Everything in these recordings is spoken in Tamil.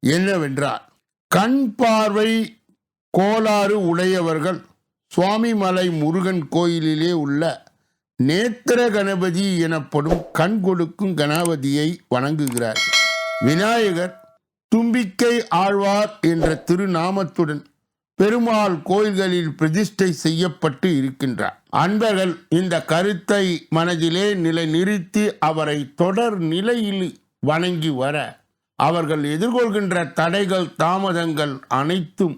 என்னவென்றால் கண் பார்வை கோளாறு உடையவர்கள் சுவாமிமலை முருகன் கோயிலிலே உள்ள நேத்திர கணபதி எனப்படும் கண் கொடுக்கும் கணபதியை வணங்குகிறார் விநாயகர் தும்பிக்கை ஆழ்வார் என்ற திருநாமத்துடன் பெருமாள் கோயில்களில் பிரதிஷ்டை செய்யப்பட்டு இருக்கின்றார். அன்பர்கள் இந்த கருத்தை மனதிலே நிலைநிறுத்தி அவரை தொடர் நிலையில் வணங்கி வர அவர்கள் எதிர்கொள்கின்ற தடைகள் தாமதங்கள் அனைத்தும்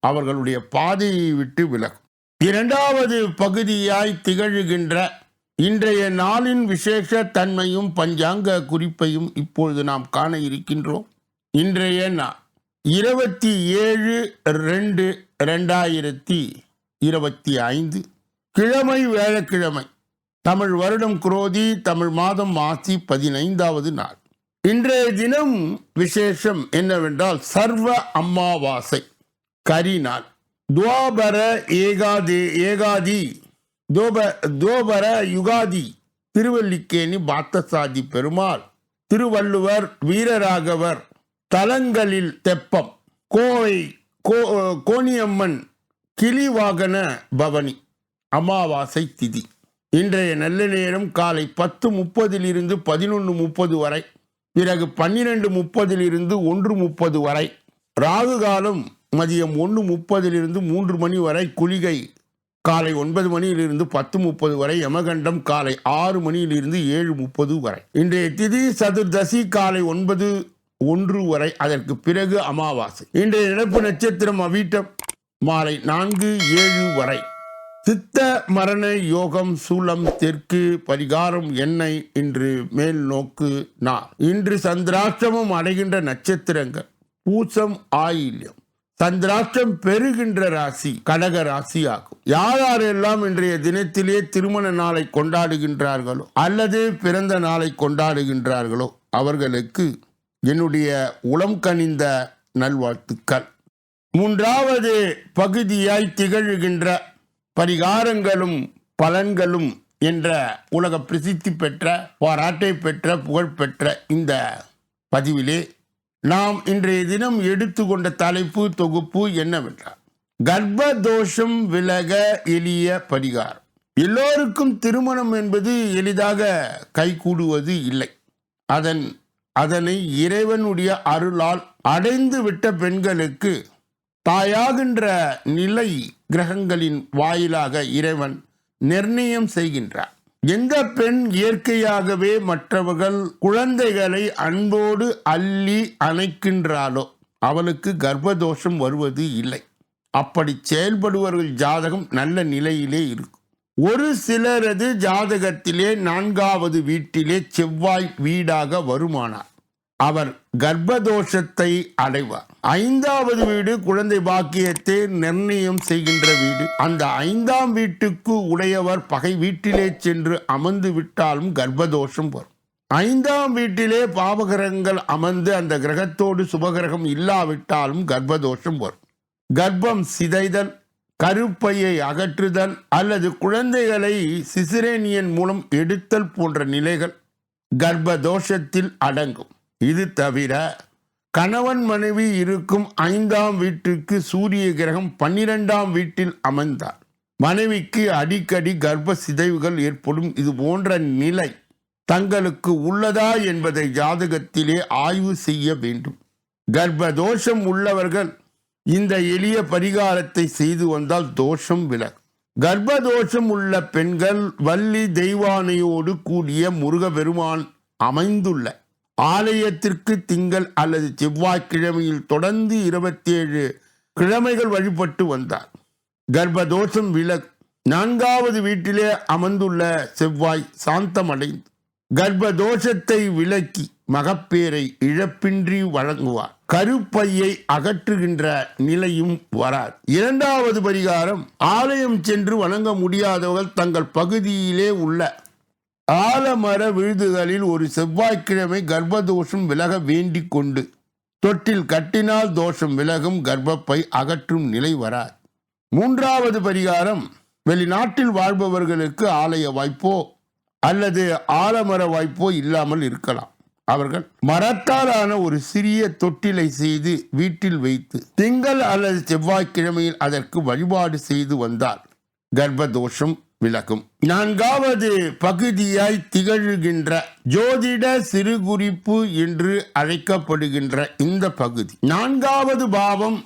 அவர்களுடைய பாதையை விட்டு விலகும். இரண்டாவது பகுதியாய் திகழ்கின்ற இன்றைய நாளின் விசேஷ தன்மையும் பஞ்சாங்க குறிப்பையும் இப்பொழுது நாம் காண இருக்கின்றோம். இன்றைய நாள் இருபத்தி ஏழு ரெண்டு ரெண்டாயிரத்தி இருபத்தி ஐந்து. கிழமை வேளக்கிழமை தமிழ் வருடம் குரோதி தமிழ் மாதம் மாசி பதினைந்தாவது நாள். இன்றைய தினம் விசேஷம் என்னவென்றால் சர்வ அமாவாசை கரிநாள். துவாபர ஏகாதி ஏகாதி தோப தோபர யுகாதி. திருவல்லிக்கேணி பார்த்தசாதி பெருமாள். திருவள்ளுவர் வீரராகவர். தலங்களில் தெப்பம். கோவை கோ கோணியம்மன் கிளிவாகன பவனி. அமாவாசை திதி. இன்றைய நல்ல நேரம் காலை பத்து முப்பதிலிருந்து பதினொன்று முப்பது வரை. பிறகு பன்னிரெண்டு முப்பதிலிருந்து ஒன்று முப்பது வரை. ராகு காலம் மதியம் ஒன்று முப்பதிலிருந்து மூன்று மணி வரை. குளிகை காலை ஒன்பது மணியிலிருந்து பத்து முப்பது வரை. யமகண்டம் காலை ஆறு மணியிலிருந்து ஏழு முப்பது வரை. இன்றைய திதி சதுர்தசி காலை ஒன்பது ஒன்று வரை. அதற்கு பிறகு அமாவாசை. இன்றைய நிரப்பு நட்சத்திரம் அவீட்டம் மாலை நான்கு ஏழு வரை. சித்த மரண யோகம் சூலம் தெற்கு பரிகாரம் என்னை இன்று மேல் நோக்கு நான் இன்று சந்திராஷ்டமம் அடைகின்ற நட்சத்திரங்கள் பூசம் ஆயில்யம். சந்திராஷ்டம் பெறுகின்ற ராசி கடக ராசி ஆகும் யார் யாரெல்லாம் இன்றைய தினத்திலே திருமண நாளை கொண்டாடுகின்றார்களோ அல்லது பிறந்த நாளை கொண்டாடுகின்றார்களோ அவர்களுக்கு என்னுடைய உளம் கனிந்த நல்வாழ்த்துக்கள். மூன்றாவது பகுதியாய் திகழ்கின்ற பரிகாரங்களும் பலன்களும் என்ற உலக பிரசித்தி பெற்ற பாராட்டை பெற்ற புகழ்பெற்ற இந்த பதிவிலே நாம் இன்றைய தினம் எடுத்துக்கொண்ட தலைப்பு தொகுப்பு என்னவென்றால் கர்ப்ப தோஷம் விலக எளிய பரிகாரம். எல்லோருக்கும் திருமணம் என்பது எளிதாக கைகூடுவது இல்லை. அதன் அதனை இறைவனுடைய அருளால் அடைந்து விட்ட பெண்களுக்கு தாயாகின்ற நிலை கிரகங்களின் வாயிலாக இறைவன் நிர்ணயம் செய்கின்றார். எந்த பெண் இயற்கையாகவே மற்றவர்கள் குழந்தைகளை அன்போடு அள்ளி அணைக்கின்றாலோ அவளுக்கு கர்ப்பதோஷம் வருவது இல்லை. அப்படி செயல்படுவர்கள் ஜாதகம் நல்ல நிலையிலே இருக்கும். ஒரு சிலரது ஜாதகத்திலே நான்காவது வீட்டிலே செவ்வாய் வீடாக வருமானார். அவர் கர்ப்பதோஷத்தை அடைவார். ஐந்தாவது வீடு குழந்தை பாக்கியத்தை நிர்ணயம் செய்கின்ற வீடு. அந்த ஐந்தாம் வீட்டுக்கு உடையவர் பகை வீட்டிலே சென்று அமர்ந்து விட்டாலும் கர்ப்பதோஷம் வரும். ஐந்தாம் வீட்டிலே பாவகிரகங்கள் அமர்ந்து அந்த கிரகத்தோடு சுபகிரகம் இல்லாவிட்டாலும் கர்ப்பதோஷம் வரும். கர்ப்பம் சிதைதல் கருப்பையை அகற்றுதல் அல்லது குழந்தைகளை சிசிரேனியன் மூலம் எடுத்தல் போன்ற நிலைகள் கர்ப்ப தோஷத்தில் அடங்கும். இது தவிர கணவன் மனைவி இருக்கும் ஐந்தாம் வீட்டுக்கு சூரிய கிரகம் பன்னிரெண்டாம் வீட்டில் அமைந்தார் மனைவிக்கு அடிக்கடி கர்ப்ப சிதைவுகள் ஏற்படும். இது போன்ற நிலை தங்களுக்கு உள்ளதா என்பதை ஜாதகத்திலே ஆய்வு செய்ய வேண்டும். கர்ப்பதோஷம் உள்ளவர்கள் இந்த எளிய பரிகாரத்தை செய்து வந்தால் தோஷம் விலகும். கர்ப்பதோஷம் உள்ள பெண்கள் வள்ளி தெய்வானையோடு கூடிய முருகபெருமான் அமைந்துள்ள ஆலயத்திற்கு திங்கள் அல்லது செவ்வாய்க்கிழமையில் தொடர்ந்து இருபத்தி ஏழு கிழமைகள் வழிபட்டு வந்தார். கர்ப்பதோஷம் விலக் நான்காவது வீட்டிலே அமர்ந்துள்ள செவ்வாய் சாந்தமடைந்து கர்ப்பதோஷத்தை விலக்கி மகப்பேரை இழப்பின்றி வழங்குவார். கருப்பையை அகற்றுகின்ற நிலையும் வரார். இரண்டாவது பரிகாரம் ஆலயம் சென்று வணங்க முடியாதவர்கள் தங்கள் பகுதியிலே உள்ள ஆலமர விழுதுகளில் ஒரு செவ்வாய்க்கிழமை கர்ப்பதோஷம் விலக வேண்டிக் கொண்டு தொட்டில் கட்டினால் தோஷம் விலகும் கர்ப்பப்பை அகற்றும் நிலை வராது. மூன்றாவது பரிகாரம் வெளிநாட்டில் வாழ்பவர்களுக்கு ஆலய வாய்ப்போ அல்லது ஆலமர வாய்ப்போ இல்லாமல் இருக்கலாம். அவர்கள் மரத்தாலான ஒரு சிறிய தொட்டிலை செய்து வீட்டில் வைத்து திங்கள் அல்லது செவ்வாய்க்கிழமையில் அதற்கு வழிபாடு செய்து வந்தால் கர்ப்பதோஷம் விளக்கும். நான்காவது பகுதியாய் திகழ்கின்ற ஜோதிட சிறுகுறிப்பு என்று அழைக்கப்படுகின்ற இந்த பகுதி. நான்காவது பாவம்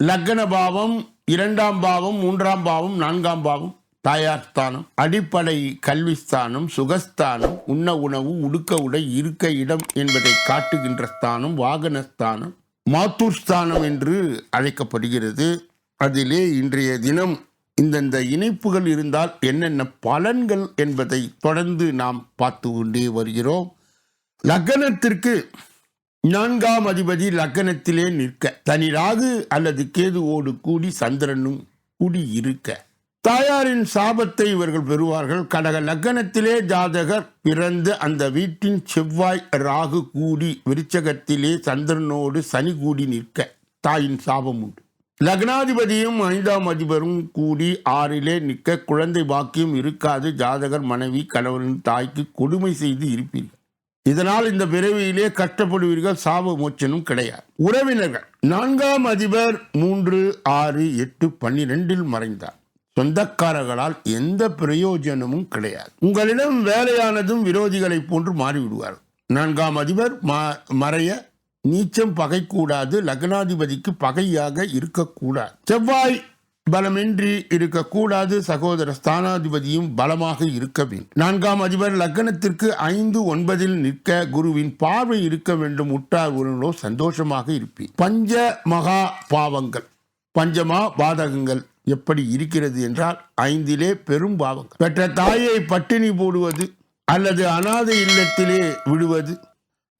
லக்ன பாவம் இரண்டாம் பாவம் மூன்றாம் பாவம் நான்காம் பாவம் தாயார் ஸ்தானம் அடிப்படை கல்வி ஸ்தானம் சுகஸ்தானம் உண்ண உணவு உடுக்க உடை இருக்க இடம் என்பதை காட்டுகின்ற ஸ்தானம் வாகன ஸ்தானம் மாத்தூர் ஸ்தானம் என்று அழைக்கப்படுகிறது. அதிலே இன்றைய தினம் இந்தந்த இணைப்புகள் இருந்தால் என்னென்ன பலன்கள் என்பதை தொடர்ந்து நாம் பார்த்து கொண்டே வருகிறோம். லக்னத்திற்கு நான்காம் அதிபதி லக்னத்திலே நிற்க தனி ராகு அல்லது கேதுவோடு கூடி சந்திரனும் கூடி இருக்க. தாயாரின் சாபத்தை இவர்கள் பெறுவார்கள். கடக லக்னத்திலே ஜாதகர் பிறந்து அந்த வீட்டின் செவ்வாய் ராகு கூடி விருச்சகத்திலே சந்திரனோடு சனி கூடி நிற்க தாயின் சாபம் உண்டு. லக்னாதிபதியும் ஐந்தாம் அதிபரும் கூடி ஆறிலே நிற்க குழந்தை பாக்கியம் இருக்காது. ஜாதகர் மனைவி கணவரின் தாய்க்கு கொடுமை செய்து இருப்பீர்கள் இதனால் இந்த பிறவியிலே கஷ்டப்படுவீர்கள் சாப மோச்சனும் கிடையாது. உறவினர்கள். நான்காம் அதிபர் மூன்று ஆறு எட்டு பன்னிரெண்டில் மறைந்தார். சொந்தக்காரர்களால் எந்த பிரயோஜனமும் கிடையாது. உங்களிடம் வேலையானதும் விரோதிகளை போன்று மாறிவிடுவார்கள். நான்காம் அதிபர் ம- மறைய நீச்சம் பகை கூடாது லக்னாதிபதிக்கு பகையாக இருக்கக்கூடாது செவ்வாய் பலமின்றி இருக்கக்கூடாது சகோதர ஸ்தானாதிபதியும் பலமாக இருக்க வேண்டும். நான்காம் அதிபர் லக்னத்திற்கு ஐந்து ஒன்பதில் நிற்க குருவின் பார்வை இருக்க வேண்டும். உற்றார் உறவினரோ சந்தோஷமாக இருப்பேன் பஞ்ச மகா பாவங்கள். பஞ்சமா பாதகங்கள் எப்படி இருக்கிறது என்றால் ஐந்திலே பெரும் பாவங்கள். பெற்ற தாயை பட்டினி போடுவது அல்லது அனாதை இல்லத்திலே விடுவது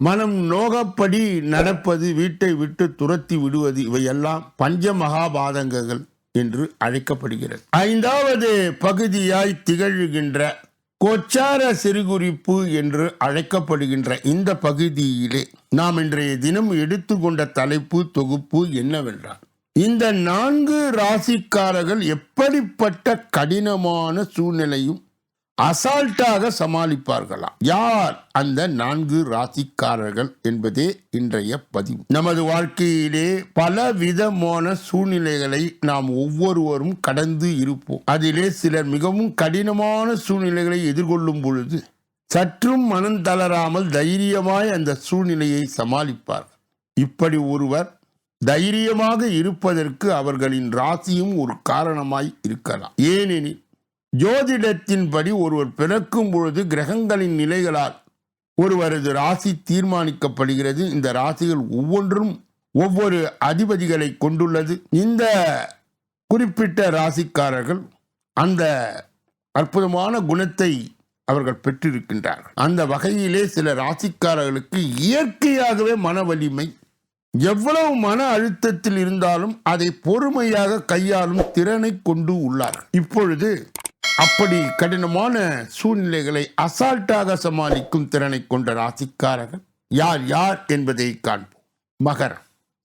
மனம் நோகப்படி நடப்பது வீட்டை விட்டு துரத்தி விடுவது இவையெல்லாம் பஞ்ச மகாபாதகங்கள் என்று அழைக்கப்படுகிறது. ஐந்தாவது பகுதியாய் திகழ்கின்ற கோச்சார சிறுகுறிப்பு என்று அழைக்கப்படுகின்ற இந்த பகுதியிலே நாம் இன்றைய தினம் எடுத்துக்கொண்ட தலைப்பு தொகுப்பு என்னவென்றால் இந்த நான்கு ராசிக்காரர்கள் எப்படிப்பட்ட கடினமான சூழ்நிலையும் அசால்ட்டாக சமாளிப்பார்களாம் யார் அந்த நான்கு ராசிக்காரர்கள் என்பதே இன்றைய பதிவு. நமது வாழ்க்கையிலே பல விதமான சூழ்நிலைகளை நாம் ஒவ்வொருவரும் கடந்து இருப்போம். அதிலே சிலர் மிகவும் கடினமான சூழ்நிலைகளை எதிர்கொள்ளும் பொழுது சற்றும் மனம் தளராமல் தைரியமாய் அந்த சூழ்நிலையை சமாளிப்பார் இப்படி ஒருவர் தைரியமாக இருப்பதற்கு அவர்களின் ராசியும் ஒரு காரணமாய் இருக்கலாம். ஏனெனில் ஜோதிடத்தின்படி ஒருவர் பிறக்கும் பொழுது கிரகங்களின் நிலைகளால் ஒருவரது ராசி தீர்மானிக்கப்படுகிறது. இந்த ராசிகள் ஒவ்வொன்றும் ஒவ்வொரு அதிபதிகளை கொண்டுள்ளது. இந்த குறிப்பிட்ட ராசிக்காரர்கள் அந்த அற்புதமான குணத்தை அவர்கள் பெற்றிருக்கின்றார்கள். அந்த வகையிலே சில ராசிக்காரர்களுக்கு இயற்கையாகவே மன வலிமை எவ்வளவு மன அழுத்தத்தில் இருந்தாலும் அதை பொறுமையாக கையாளும் திறனை கொண்டு உள்ளார்கள். இப்பொழுது அப்படி கடினமான சூழ்நிலைகளை அசால்ட்டாக சமாளிக்கும் திறனை கொண்ட ராசிக்காரர்கள் யார் யார் என்பதை காண்போம். மகரம்.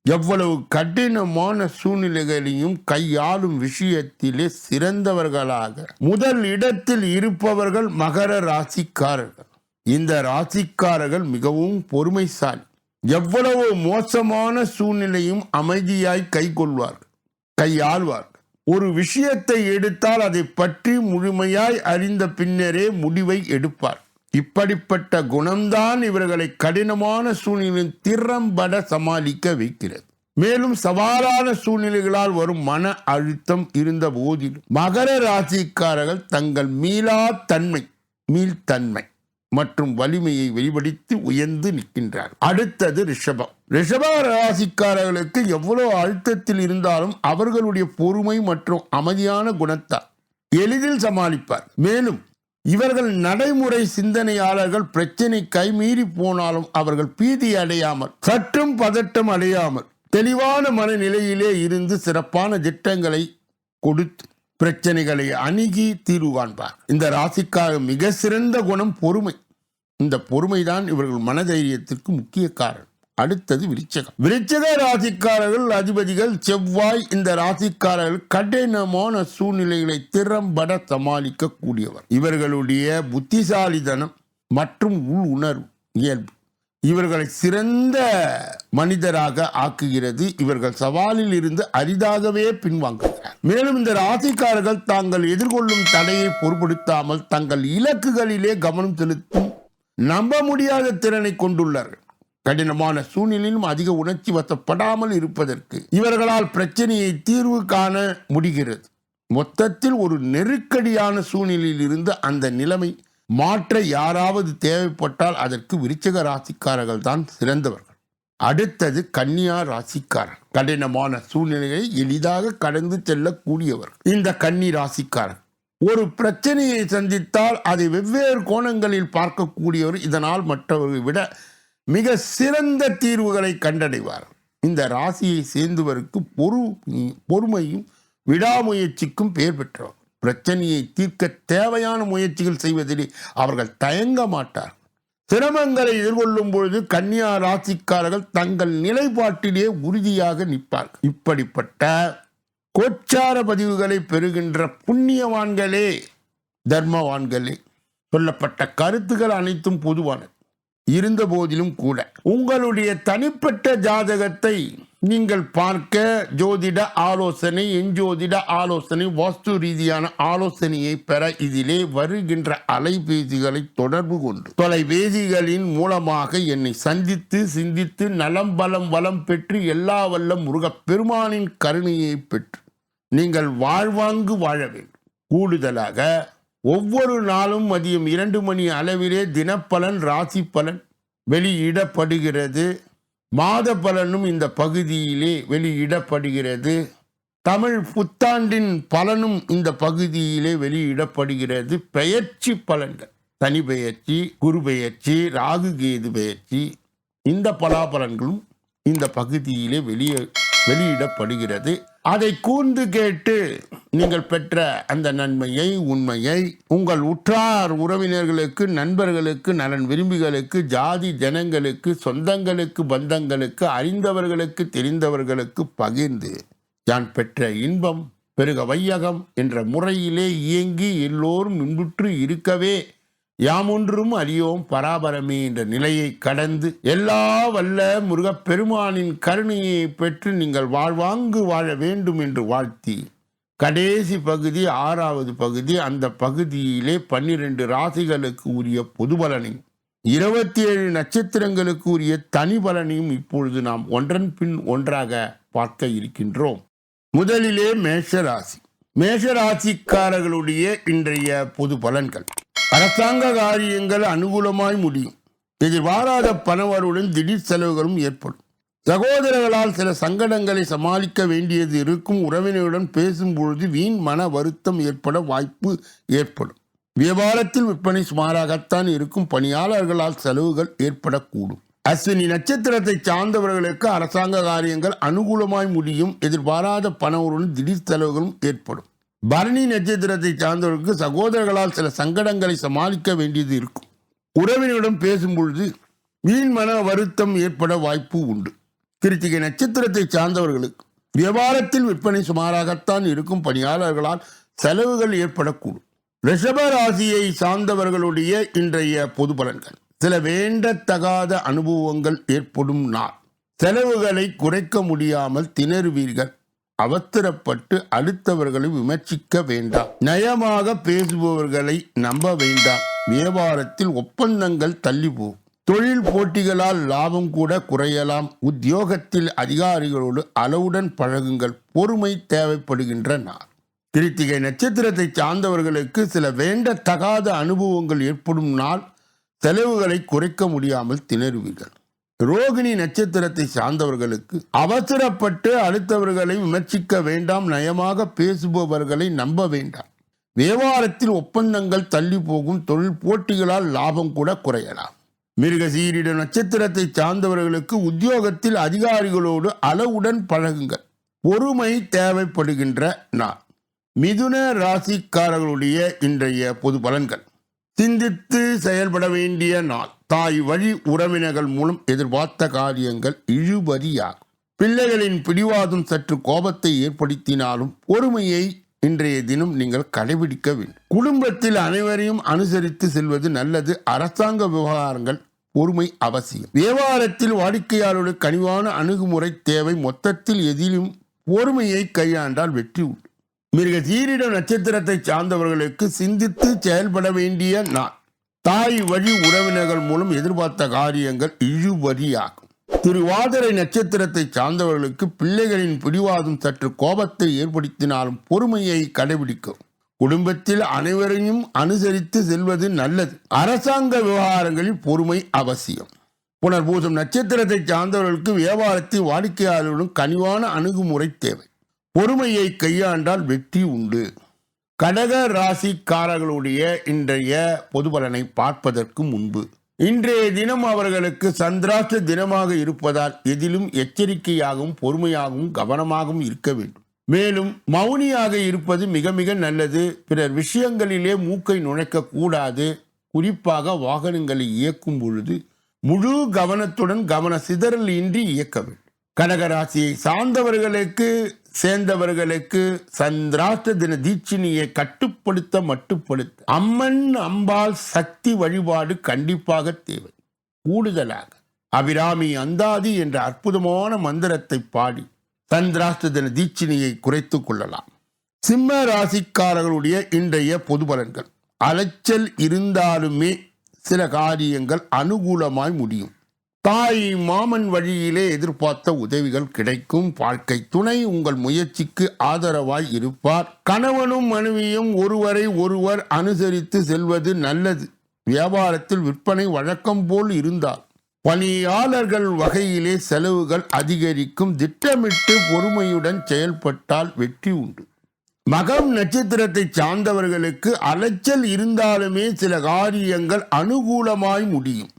எவ்வளவு கடினமான சூழ்நிலைகளையும் கையாளும் விஷயத்திலே சிறந்தவர்களாக முதல் இடத்தில் இருப்பவர்கள் மகர ராசிக்காரர்கள். இந்த ராசிக்காரர்கள் மிகவும் பொறுமைசாலி. எவ்வளவு மோசமான சூழ்நிலையும் அமைதியாய் கைகொள்வார்கள் கையாள்வார் ஒரு விஷயத்தை எடுத்தால் அதை பற்றி முழுமையாய் அறிந்த பின்னரே முடிவை எடுப்பார். இப்படிப்பட்ட குணம்தான் இவர்களை கடினமான சூழ்நிலையில் திறம்பட சமாளிக்க வைக்கிறது. மேலும் சவாலான சூழ்நிலைகளால் வரும் மன அழுத்தம் இருந்த போதிலும் மகர ராசிக்காரர்கள் தங்கள் மீளா தன்மை மீள்தன்மை. மற்றும் வலிமையை வெளிப்படுத்தி உயர்ந்து நிற்கின்றார். அடுத்தது ரிஷபம். ரிஷப ராசிக்காரர்களுக்கு எவ்வளவு அழுத்தத்தில் இருந்தாலும் அவர்களுடைய பொறுமை மற்றும் அமைதியான குணத்தால் எளிதில் சமாளிப்பார். மேலும் இவர்கள் நடைமுறை சிந்தனையாளர்கள் பிரச்சனை கைமீறி போனாலும் அவர்கள் பீதி அடையாமல் சற்றும் பதட்டம் அடையாமல் தெளிவான மனநிலையிலே இருந்து சிறப்பான திட்டங்களை கொடுத்து பிரச்சனைகளை அணுகி தீர்வு காண்பார். இந்த ராசிக்காக மிக சிறந்த குணம் பொறுமை. இந்த பொறுமைதான் இவர்கள் மனதைரியத்திற்கு முக்கிய காரணம். அடுத்தது விருச்சகம். விருச்சக ராசிக்காரர்கள் அதிபதிகள் செவ்வாய் இந்த ராசிக்காரர்கள் கடினமான சூழ்நிலைகளை திறம்பட சமாளிக்க கூடியவர் இவர்களுடைய புத்திசாலிதனம் மற்றும் உள் உணர்வு இயல்பு. இவர்களை சிறந்த மனிதராக ஆக்குகிறது. இவர்கள் சவாலில் இருந்து அரிதாகவே பின்வாங்குகிறார். மேலும் இந்த ராசிக்காரர்கள் தாங்கள் எதிர்கொள்ளும் தடையை பொருட்படுத்தாமல் தங்கள் இலக்குகளிலே கவனம் செலுத்தும் நம்ப முடியாத திறனை கொண்டுள்ளார்கள் கடினமான சூழ்நிலையிலும் அதிக உணர்ச்சி வசப்படாமல் இருப்பதற்கு இவர்களால் பிரச்சனையை தீர்வு காண முடிகிறது. மொத்தத்தில் ஒரு நெருக்கடியான சூழ்நிலையில் இருந்து அந்த நிலைமை மாற்ற யாராவது தேவைப்பட்டால் அதற்கு விருச்சக ராசிக்காரர்கள் தான் சிறந்தவர்கள். அடுத்தது கன்னியா ராசிக்காரர். கடினமான சூழ்நிலையை எளிதாக கடந்து செல்லக்கூடியவர் இந்த கன்னி ராசிக்காரர். ஒரு பிரச்சனையை சந்தித்தால் அதை வெவ்வேறு கோணங்களில் பார்க்கக்கூடியவர். இதனால் மற்றவர்களை விட மிக சிறந்த தீர்வுகளை கண்டடைவார். இந்த ராசியை சேர்ந்தவருக்கு பொறு பொறுமையும் விடாமுயற்சிக்கும் பெயர் பெற்றவர். பிரச்சனையை தீர்க்க தேவையான முயற்சிகள் செய்வதிலே அவர்கள் தயங்க மாட்டார் சிரமங்களை எதிர்கொள்ளும் பொழுது கன்னியா ராசிக்காரர்கள் தங்கள் நிலைப்பாட்டிலே உறுதியாக நிற்பார்கள். இப்படிப்பட்ட கோச்சார பதிவுகளை பெறுகின்ற புண்ணியவான்களே தர்மவான்களே சொல்லப்பட்ட கருத்துக்கள் அனைத்தும் பொதுவானது. இருந்த போதிலும் கூட உங்களுடைய தனிப்பட்ட ஜாதகத்தை நீங்கள் பார்க்க ஜோதிட ஆலோசனை எஞ்சோதிட ஆலோசனை வாஸ்து ரீதியான ஆலோசனையை பெற இதிலே வருகின்ற அலைபேசிகளை தொடர்பு கொண்டு தொலைபேசிகளின் மூலமாக என்னை சந்தித்து சிந்தித்து நலம் பலம் வளம் பெற்று எல்லா வல்லம் முருகப் பெருமானின் கருணையை பெற்று நீங்கள் வாழ்வாங்கு வாழ வேண்டும். கூடுதலாக ஒவ்வொரு நாளும் மதியம் இரண்டு மணி அளவிலே தினப்பலன் ராசி பலன் வெளியிடப்படுகிறது. மாத பலனும் இந்த பகுதியிலே வெளியிடப்படுகிறது. தமிழ் புத்தாண்டின் பலனும் இந்த பகுதியிலே வெளியிடப்படுகிறது. பெயர்ச்சி பலன்கள். தனி பெயர்ச்சி குரு பெயர்ச்சி ராகு கேது பெயர்ச்சி இந்த பலாபலன்களும் இந்த பகுதியிலே வெளியே வெளியிடப்படுகிறது. அதை கூர்ந்து கேட்டு நீங்கள் பெற்ற அந்த நன்மையை உண்மையை உங்கள் உற்றார் உறவினர்களுக்கு நண்பர்களுக்கு நலன் விரும்பிகளுக்கு ஜாதி ஜனங்களுக்கு சொந்தங்களுக்கு பந்தங்களுக்கு அறிந்தவர்களுக்கு தெரிந்தவர்களுக்கு பகிர்ந்து யான் பெற்ற இன்பம் பெருக வையகம் என்ற முறையிலே இயங்கி எல்லோரும் இன்புற்று இருக்கவே யாமொன்றும் அறியோம் பராபரமே என்ற நிலையை கடந்து எல்லா வல்ல முருகப்பெருமானின் கருணையை பெற்று நீங்கள் வாழ்வாங்கு வாழ வேண்டும் என்று வாழ்த்தி கடைசி பகுதி ஆறாவது பகுதி அந்த பகுதியிலே பன்னிரண்டு ராசிகளுக்கு உரிய பொது பலனையும் இருபத்தி ஏழு நட்சத்திரங்களுக்கு உரிய தனி பலனையும் இப்பொழுது நாம் ஒன்றன் பின் ஒன்றாக பார்க்க இருக்கின்றோம். முதலிலே மேஷராசி. மேஷராசிக்காரர்களுடைய இன்றைய பொது பலன்கள். அரசாங்க காரியங்கள் அனுகூலமாய் முடியும். எதிர்பாராத பணவருடன் திடீர் செலவுகளும் ஏற்படும். சகோதரர்களால் சில சங்கடங்களை சமாளிக்க வேண்டியது இருக்கும் உறவினருடன் பேசும் பொழுது வீண் மன வருத்தம் ஏற்பட வாய்ப்பு ஏற்படும். வியாபாரத்தில் விற்பனை சுமாராகத்தான் இருக்கும். பணியாளர்களால் செலவுகள் ஏற்படக்கூடும். அஸ்வினி நட்சத்திரத்தை சார்ந்தவர்களுக்கு அரசாங்க காரியங்கள் அனுகூலமாய் முடியும். எதிர்பாராத பணவருடன் திடீர் செலவுகளும் ஏற்படும். பரணி நட்சத்திரத்தை சார்ந்தவர்களுக்கு சகோதரர்களால் சில சங்கடங்களை சமாளிக்க வேண்டியது இருக்கும். உறவினரிடம் பேசும் பொழுது வீண் மன வருத்தம் ஏற்பட வாய்ப்பு உண்டு. கிருத்திகை நட்சத்திரத்தை சார்ந்தவர்களுக்கு வியாபாரத்தில் விற்பனை சுமாராகத்தான் இருக்கும். பணியாளர்களால் செலவுகள் ஏற்படக்கூடும். ரிஷப ராசியை சார்ந்தவர்களுடைய இன்றைய பொது பலன்கள். சில வேண்டத்தகாத அனுபவங்கள் ஏற்படும் நாள். செலவுகளை குறைக்க முடியாமல் திணறுவீர்கள். அவசரப்பட்டு அடுத்தவர்களை விமர்சிக்க வேண்டாம். நயமாக பேசுபவர்களை நம்ப வேண்டாம். வியாபாரத்தில் ஒப்பந்தங்கள் தள்ளிப்போம். தொழில் போட்டிகளால் லாபம் கூட குறையலாம். உத்தியோகத்தில் அதிகாரிகளோடு அளவுடன் பழகுங்கள். பொறுமை தேவைப்படுகின்ற நாள் கிருத்திகை நட்சத்திரத்தை சார்ந்தவர்களுக்கு சில வேண்டத்தகாத அனுபவங்கள் ஏற்படும் நாள் செலவுகளை குறைக்க முடியாமல் திணறுவீர்கள். ரோகிணி நட்சத்திரத்தை சார்ந்தவர்களுக்கு அவசரப்பட்டு அடுத்தவர்களை விமர்சிக்க வேண்டாம் நயமாக பேசுபவர்களை நம்ப வேண்டாம். வியாபாரத்தில் ஒப்பந்தங்கள் தள்ளி போகும் தொழில் போட்டிகளால் லாபம் கூட குறையலாம். மிருகசீரிட நட்சத்திரத்தை சார்ந்தவர்களுக்கு உத்தியோகத்தில் அதிகாரிகளோடு அளவுடன் பழகுங்கள். பொறுமை தேவைப்படுகின்ற நாள். மிதுன ராசிக்காரர்களுடைய இன்றைய பொது பலன்கள். சிந்தித்து செயல்பட வேண்டிய நாள். தாய் வழி உறவினர்கள் மூலம் எதிர்பார்த்த காரியங்கள் இழுபறியாகும். பிள்ளைகளின் பிடிவாதம் சற்று கோபத்தை ஏற்படுத்தினாலும் பொறுமையை இன்றைய தினம் நீங்கள் கடைபிடிக்க வேண்டும். குடும்பத்தில் அனைவரையும் அனுசரித்து செல்வது நல்லது. அரசாங்க விவகாரங்கள் பொறுமை அவசியம். வியாபாரத்தில் வாடிக்கையாளருடைய கனிவான அணுகுமுறை தேவை. மொத்தத்தில் எதிலும் பொறுமையை கையாண்டால் வெற்றி உண்டு. மிருக சீரிட நட்சத்திரத்தை சார்ந்தவர்களுக்கு சிந்தித்து செயல்பட வேண்டிய நாள். தாய் வழி உறவினர்கள் மூலம் எதிர்பார்த்த காரியங்கள் இழுபறியாகும். திருவாதிரை நட்சத்திரத்தை சார்ந்தவர்களுக்கு பிள்ளைகளின் பிடிவாதம் சற்று கோபத்தை ஏற்படுத்தினாலும் பொறுமையை கடைபிடிக்கும். குடும்பத்தில் அனைவரையும் அனுசரித்து செல்வது நல்லது. அரசாங்க விவகாரங்களில் பொறுமை அவசியம். புனர்பூசம் நட்சத்திரத்தை சார்ந்தவர்களுக்கு வியாபாரத்தில் வாடிக்கையாளர்களுடன் கனிவான அணுகுமுறை தேவை. பொறுமையை கையாண்டால் வெற்றி உண்டு. கடக ராசிக்காரர்களுடைய இன்றைய பொது பலனை பார்ப்பதற்கு முன்பு இன்றைய தினம் அவர்களுக்கு சந்திராஷ்ட தினமாக இருப்பதால் எதிலும் எச்சரிக்கையாகவும் பொறுமையாகவும் கவனமாகவும் இருக்க வேண்டும். மேலும் மௌனியாக இருப்பது மிக மிக நல்லது. பிறர் விஷயங்களிலே மூக்கை நுழைக்க கூடாது. குறிப்பாக வாகனங்களை இயக்கும் பொழுது முழு கவனத்துடன் கவன சிதறல் இன்றி இயக்க வேண்டும். கடகராசியை சார்ந்தவர்களுக்கு சேர்ந்தவர்களுக்கு சந்திராஷ்ட தின தீட்சினியை கட்டுப்படுத்த மட்டுப்படுத்த. அம்மன் அம்பாள் சக்தி வழிபாடு கண்டிப்பாக தேவை. கூடுதலாக அபிராமி அந்தாதி என்ற அற்புதமான மந்திரத்தை பாடி சந்திராஷ்ட தின தீட்சினியை குறைத்துக் கொள்ளலாம். சிம்ம ராசிக்காரர்களுடைய இன்றைய பொது பலன்கள். அலைச்சல் இருந்தாலுமே சில காரியங்கள் அனுகூலமாய் முடியும். தாய் மாமன் வழியிலே எதிர்பார்த்த உதவிகள் கிடைக்கும். வாழ்க்கை துணை உங்கள் முயற்சிக்கு ஆதரவாய் இருப்பார். கணவனும் மனைவியும் ஒருவரை ஒருவர் அனுசரித்து செல்வது நல்லது. வியாபாரத்தில் விற்பனை வழக்கம் போல் இருந்தால் பணியாளர்கள் வகையிலே செலவுகள் அதிகரிக்கும். திட்டமிட்டு பொறுமையுடன் செயல்பட்டால் வெற்றி உண்டு. மகம் நட்சத்திரத்தை சார்ந்தவர்களுக்கு அலைச்சல் இருந்தாலுமே சில காரியங்கள் அனுகூலமாய் முடியும்.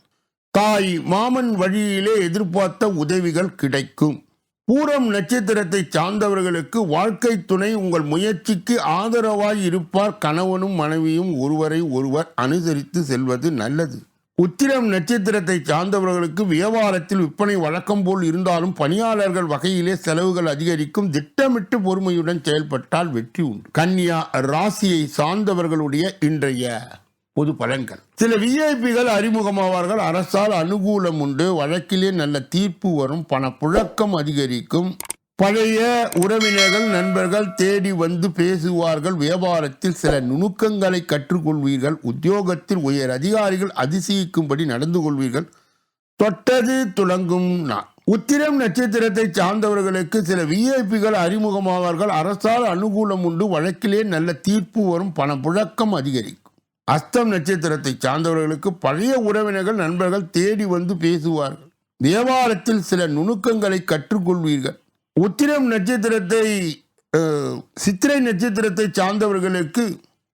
தாய் மாமன் வழியிலே எதிர்பார்த்த உதவிகள் கிடைக்கும். பூரம் நட்சத்திரத்தை சார்ந்தவர்களுக்கு வாழ்க்கை துணை உங்கள் முயற்சிக்கு ஆதரவாய் இருப்பார். கணவனும் மனைவியும் ஒருவரை ஒருவர் அனுசரித்து செல்வது நல்லது. உத்திரம் நட்சத்திரத்தை சார்ந்தவர்களுக்கு வியாபாரத்தில் விற்பனை வழக்கம் போல் இருந்தாலும் பணியாளர்கள் வகையிலே செலவுகள் அதிகரிக்கும். திட்டமிட்டு பொறுமையுடன் செயல்பட்டால் வெற்றி உண்டு. கன்னியா ராசியை சார்ந்தவர்களுடைய இன்றைய பொது பலன்கள். சில விஐபிகள் அறிமுகமாவார்கள். அரசால் அனுகூலம் உண்டு. வழக்கிலே நல்ல தீர்ப்பு வரும். பணப்புழக்கம் அதிகரிக்கும். பழைய உறவினர்கள் நண்பர்கள் தேடி வந்து பேசுவார்கள். வியாபாரத்தில் சில நுணுக்கங்களை கற்றுக்கொள்வீர்கள். உத்தியோகத்தில் உயர் அதிகாரிகள் அதிசயிக்கும்படி நடந்து கொள்வீர்கள். தொட்டது துளங்கும் உத்திரம் நட்சத்திரத்தை சார்ந்தவர்களுக்கு சில விஐபிகள் அறிமுகமாவார்கள். அரசால் அனுகூலம் உண்டு. வழக்கிலே நல்ல தீர்ப்பு வரும். பணப்புழக்கம் அதிகரிக்கும். அஸ்தம் நட்சத்திரத்தை சார்ந்தவர்களுக்கு பழைய உறவினர்கள் நண்பர்கள் தேடி வந்து பேசுவார்கள். வியாபாரத்தில் சில நுணுக்கங்களை கற்றுக்கொள்வீர்கள். உத்திரம் நட்சத்திரத்தை சித்திரை நட்சத்திரத்தை சார்ந்தவர்களுக்கு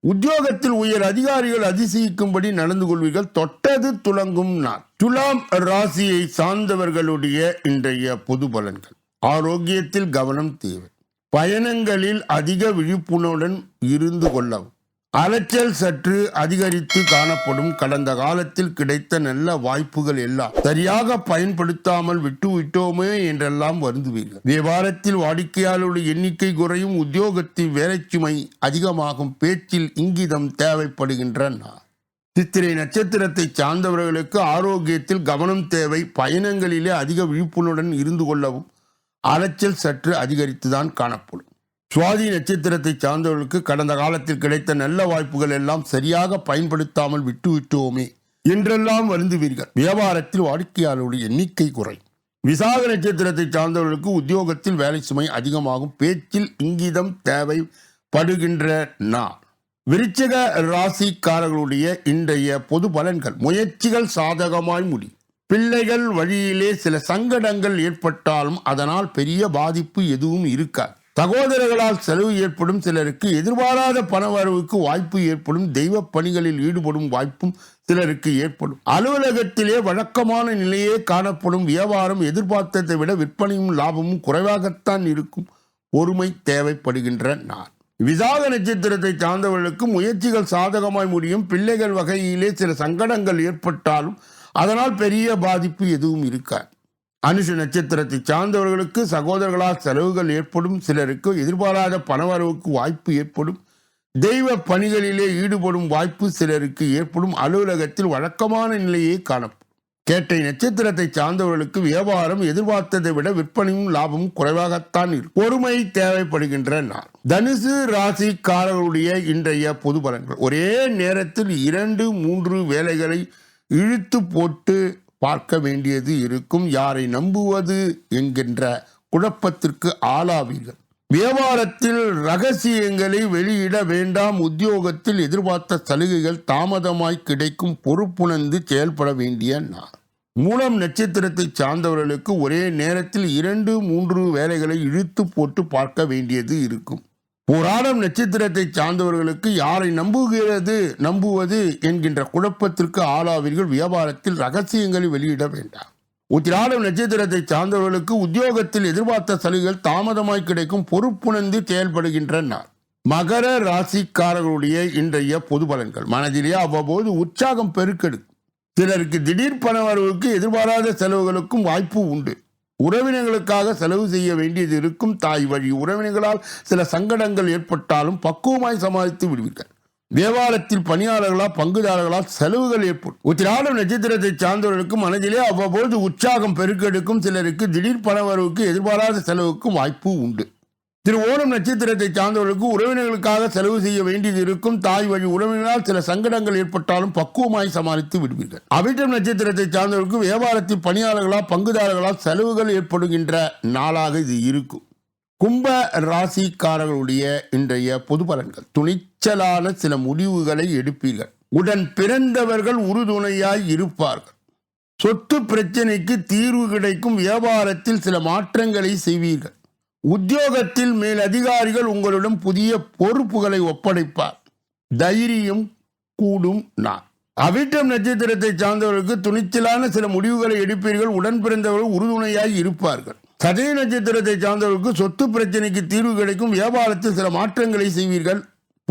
உத்தியோகத்தில் உயர் அதிகாரிகள் அதிசயிக்கும்படி நடந்து கொள்வீர்கள். தொட்டது துலங்கும் நாள். துலாம் ராசியை சார்ந்தவர்களுடைய இன்றைய பொது பலன்கள். ஆரோக்கியத்தில் கவனம் தேவை. பயணங்களில் அதிக விழிப்புணர்வுடன் இருந்து கொள்ளவும். அலைச்சல் சற்று அதிகரித்து காணப்படும். கடந்த காலத்தில் கிடைத்த நல்ல வாய்ப்புகள் எல்லாம் சரியாக பயன்படுத்தாமல் விட்டு விட்டோமே என்றெல்லாம் வருந்துவீர்கள். வியாபாரத்தில் வாடிக்கையாளருடைய எண்ணிக்கை குறையும் உத்தியோகத்தில் வேலைச்சுமை அதிகமாகும் பேச்சில் இங்கிதம் தேவைப்படுகின்றன. சித்திரை நட்சத்திரத்தை சார்ந்தவர்களுக்கு ஆரோக்கியத்தில் கவனம் தேவை. பயணங்களிலே அதிக விழிப்புணர்வுடன் இருந்து கொள்ளவும் அலைச்சல் சற்று அதிகரித்துதான் காணப்படும். சுவாதி நட்சத்திரத்தை சார்ந்தவர்களுக்கு கடந்த காலத்தில் கிடைத்த நல்ல வாய்ப்புகள் எல்லாம் சரியாக பயன்படுத்தாமல் விட்டுவிட்டோமே என்றெல்லாம் வருந்துவீர்கள். வியாபாரத்தில் வாடிக்கையாளருடைய எண்ணிக்கை குறை. விசாக நட்சத்திரத்தை சார்ந்தவர்களுக்கு உத்தியோகத்தில் வேலை சுமை அதிகமாகும். பேச்சில் இங்கிதம் தேவைப்படுகின்ற நாள். விருச்சக ராசிக்காரர்களுடைய இன்றைய பொது பலன்கள். முயற்சிகள் சாதகமாய் முடி பிள்ளைகள் வழியிலே சில சங்கடங்கள் ஏற்பட்டாலும் அதனால் பெரிய பாதிப்பு எதுவும் இருக்காது. சகோதரர்களால் செலவு ஏற்படும் சிலருக்கு எதிர்பாராத பணவரவுக்கு வாய்ப்பு ஏற்படும் தெய்வ பணிகளில் ஈடுபடும் வாய்ப்பும் சிலருக்கு ஏற்படும். அலுவலகத்திலே வழக்கமான நிலையே காணப்படும். வியாபாரம் எதிர்பார்த்ததை விட விற்பனையும் லாபமும் குறைவாகத்தான் இருக்கும். பொறுமை தேவைப்படுகின்ற நான் விசாக நட்சத்திரத்தை சார்ந்தவர்களுக்கு முயற்சிகள் சாதகமாய் முடியும். பிள்ளைகள் வகையிலே சில சங்கடங்கள் ஏற்பட்டாலும் அதனால் பெரிய பாதிப்பு எதுவும் இருக்காது. அனுஷ நட்சத்திரத்தை சார்ந்தவர்களுக்கு சகோதரர்களால் செலவுகள் ஏற்படும் சிலருக்கு எதிர்பாராத பணவரவுக்கு வாய்ப்பு ஏற்படும். தெய்வ பணிகளிலே ஈடுபடும் வாய்ப்பு சிலருக்கு ஏற்படும். அலுவலகத்தில் வழக்கமான நிலையே காணப்படும். கேட்டை நட்சத்திரத்தை சார்ந்தவர்களுக்கு வியாபாரம் எதிர்பார்த்ததை விட விற்பனையும் லாபமும் குறைவாகத்தான் இருக்கும். பொறுமை தேவைப்படுகின்ற நாள். தனுசு ராசிக்காரர்களுடைய இன்றைய பொது பலன்கள். ஒரே நேரத்தில் இரண்டு மூன்று வேலைகளை இழுத்து போட்டு பார்க்க வேண்டியது இருக்கும். யாரை நம்புவது என்கின்ற குழப்பத்திற்கு ஆளாவீர்கள். வியாபாரத்தில் ரகசியங்களை வெளியிட வேண்டாம். உத்தியோகத்தில் எதிர்பார்த்த சலுகைகள் தாமதமாய் கிடைக்கும். பொறுப்புணர்ந்து செயல்பட வேண்டிய நாள். மூலம் நட்சத்திரத்தை சார்ந்தவர்களுக்கு ஒரே நேரத்தில் இரண்டு மூன்று வேலைகளை இழுத்து போட்டு பார்க்க வேண்டியது இருக்கும். போராடம் நட்சத்திரத்தை சார்ந்தவர்களுக்கு யாரை நம்புகிறது நம்புவது என்கின்ற குழப்பத்திற்கு ஆளாவீர்கள். வியாபாரத்தில் ரகசியங்களை வெளியிட வேண்டாம். உத்திராடம் நட்சத்திரத்தை சார்ந்தவர்களுக்கு உத்தியோகத்தில் எதிர்பார்த்த சலுகைகள் தாமதமாய் கிடைக்கும். பொறுப்புணர்ந்து செயல்படுகின்றனர் மகர ராசிக்காரர்களுடைய இன்றைய பொது பலன்கள். மனதிலேயே அவ்வப்போது உற்சாகம் பெருக்கெடுக்கும். சிலருக்கு திடீர் பண வரவுக்கு எதிர்பாராத செலவுகளுக்கும் வாய்ப்பு உண்டு. உறவினர்களுக்காக செலவு செய்ய வேண்டியது இருக்கும் தாய் வழி. உறவினர்களால் சில சங்கடங்கள் ஏற்பட்டாலும் பக்குவமாய் சமாளித்து விடுவீர்கள். வியாபாரத்தில் பணியாளர்களால் பங்குதாரர்களால் செலவுகள் ஏற்படும். உத்திராடம் நட்சத்திரத்தை சார்ந்தவர்களுக்கு மனதிலே அவ்வப்போது உற்சாகம் பெருக்கெடுக்கும் சிலருக்கு திடீர் பணவரவுக்கு எதிர்பாராத செலவுக்கும் வாய்ப்பு உண்டு. திரு ஓணம் நட்சத்திரத்தை சார்ந்தவர்களுக்கு உறவினர்களுக்காக செலவு செய்ய வேண்டியது இருக்கும். தாய் வழி உறவினரால் சில சங்கடங்கள் ஏற்பட்டாலும் பக்குவமாய் சமாளித்து விடுவீர்கள். அவிட்டம் நட்சத்திரத்தை சார்ந்தவர்களுக்கு வியாபாரத்தில் பணியாளர்களால் பங்குதாரர்களால் செலவுகள் ஏற்படுகின்ற நாளாக இது இருக்கும். கும்ப ராசிக்காரர்களுடைய இன்றைய பொது பலன்கள். துணிச்சலான சில முடிவுகளை எடுப்பீர்கள். உடன் பிறந்தவர்கள் உறுதுணையாய் இருப்பார்கள். சொத்து பிரச்சனைக்கு தீர்வு கிடைக்கும். வியாபாரத்தில் சில மாற்றங்களை செய்வீர்கள். உத்தியோகத்தில் மேல் அதிகாரிகள் உங்களிடம் புதிய பொறுப்புகளை ஒப்படைப்பார். தைரியம் கூடும் நான். அவிட்டம் நட்சத்திரத்தை சார்ந்தவர்களுக்கு துணிச்சலான சில முடிவுகளை எடுப்பீர்கள். உடன் பிறந்தவர்கள் உறுதுணையாய் இருப்பார்கள். சதய நட்சத்திரத்தை சார்ந்தவர்களுக்கு சொத்து பிரச்சனைக்கு தீர்வு கிடைக்கும். வியாபாரத்தில் சில மாற்றங்களை செய்வீர்கள்.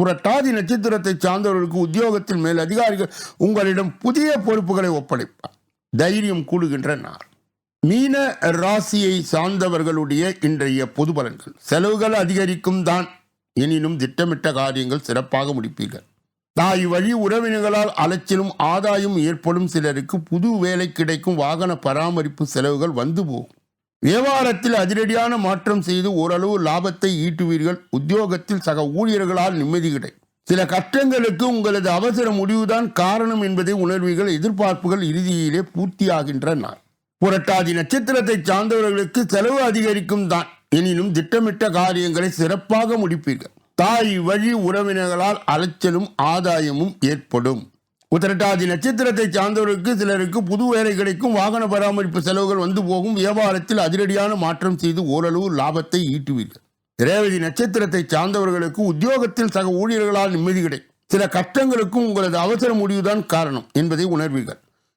புரட்டாதி நட்சத்திரத்தை சார்ந்தவர்களுக்கு உத்தியோகத்தில் மேல் அதிகாரிகள் உங்களிடம் புதிய பொறுப்புகளை ஒப்படைப்பார். தைரியம் கூடுகின்ற நாள் மீன ராசியை சார்ந்தவர்களுடைய இன்றைய பொது பலன்கள். செலவுகள் அதிகரிக்கும் தான் எனினும் திட்டமிட்ட காரியங்கள் சிறப்பாக முடிப்பீர்கள். தாய் வழி உறவினர்களால் அலைச்சலும் ஆதாயம் ஏற்படும் சிலருக்கு புது வேலை கிடைக்கும் வாகன பராமரிப்பு செலவுகள் வந்து போகும். வியாபாரத்தில் அதிரடியான மாற்றம் செய்து ஓரளவு லாபத்தை ஈட்டுவீர்கள். உத்தியோகத்தில் சக ஊழியர்களால் நிம்மதி கிடைக்கும். சில கஷ்டங்களுக்கு உங்களது அவசர முடிவுதான் காரணம் என்பதை உணர்வீர்கள். எதிர்பார்ப்புகள் இறுதியிலே பூர்த்தியாகின்ற நாள் புரட்டாதி நட்சத்திரத்தை சார்ந்தவர்களுக்கு செலவு அதிகரிக்கும் தான். எனினும் திட்டமிட்ட காரியங்களை சிறப்பாக முடிப்பீர்கள். தாய் வழி உறவினர்களால் அலைச்சலும் ஆதாயமும் ஏற்படும். உத்திரட்டாதி நட்சத்திரத்தை சார்ந்தவர்களுக்கு சிலருக்கு புது வேலை கிடைக்கும் வாகன பராமரிப்பு செலவுகள் வந்து போகும் வியாபாரத்தில் அதிரடியான மாற்றம் செய்து ஓரளவு லாபத்தை ஈட்டுவீர்கள். ரேவதி நட்சத்திரத்தை சார்ந்தவர்களுக்கு உத்தியோகத்தில் சக ஊழியர்களால் நிம்மதி கிடைக்கும். சில கஷ்டங்களுக்கும் உங்களது அவசர முடிவுதான் காரணம் என்பதை உணர்வீர்கள்.